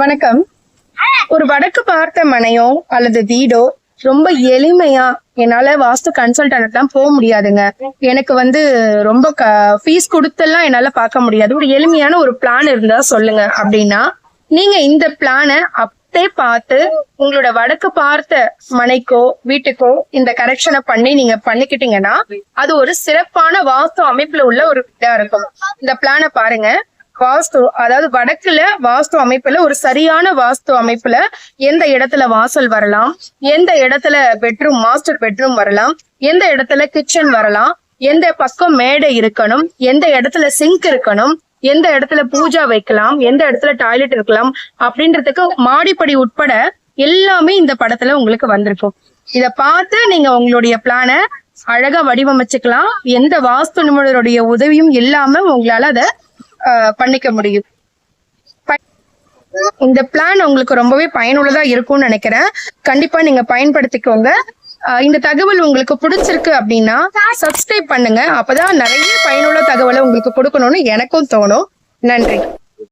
வணக்கம். ஒரு வடக்கு பார்த்த மனையோ அல்லது வீடோ ரொம்ப எளிமையா என்னால வாஸ்து கன்சல்டன்ட்லாம் போக முடியாதுங்க. எனக்கு வந்து ரொம்ப க ஃபீஸ் கொடுத்தெல்லாம் என்னால பார்க்க முடியாது. ஒரு எளிமையான ஒரு பிளான் இருந்தா சொல்லுங்க அப்படின்னா நீங்க இந்த பிளானை அப்படியே பார்த்து உங்களோட வடக்கு பார்த்த மனைக்கோ வீட்டுக்கோ இந்த கரெக்ஷனை பண்ணி நீங்க பண்ணிக்கிட்டீங்கன்னா அது ஒரு சிறப்பான வாஸ்து அமைப்புல உள்ள ஒரு இதா இருக்கும். இந்த பிளானை பாருங்க. வாஸ்து அதாவது வடக்குல வாஸ்து அமைப்புல ஒரு சரியான வாஸ்து அமைப்புல எந்த இடத்துல வாசல் வரலாம்? எந்த இடத்துல பெட்ரூம் மாஸ்டர் பெட்ரூம் வரலாம்? எந்த இடத்துல கிச்சன் வரலாம்? எந்த பக்கம் மேடை இருக்கணும்? எந்த இடத்துல சிங்க் இருக்கணும்? எந்த இடத்துல பூஜா வைக்கலாம்? எந்த இடத்துல டாய்லெட் இருக்கலாம்? அப்படின்றதுக்கு மாடிப்படி உட்பட எல்லாமே இந்த படத்துல உங்களுக்கு வந்திருக்கும். இத பார்த்து நீங்க உங்களுடைய பிளான அழகா வடிவமைச்சுக்கலாம். எந்த வாஸ்து நிபுணருடைய உதவியும் இல்லாம உங்களால அதை பண்ணிக்க முடியும். இந்த பிளான் உங்களுக்கு ரொம்பவே பயனுள்ளதா இருக்கும்னு நினைக்கிறேன். கண்டிப்பா நீங்க பயன்படுத்திக்கோங்க. இந்த தகவல் உங்களுக்கு பிடிச்சிருக்கு அப்படின்னா சப்ஸ்கிரைப் பண்ணுங்க. அப்பதான் நிறைய பயனுள்ள தகவலை உங்களுக்கு கொடுக்கணும்னு எனக்கும் தோணும். நன்றி.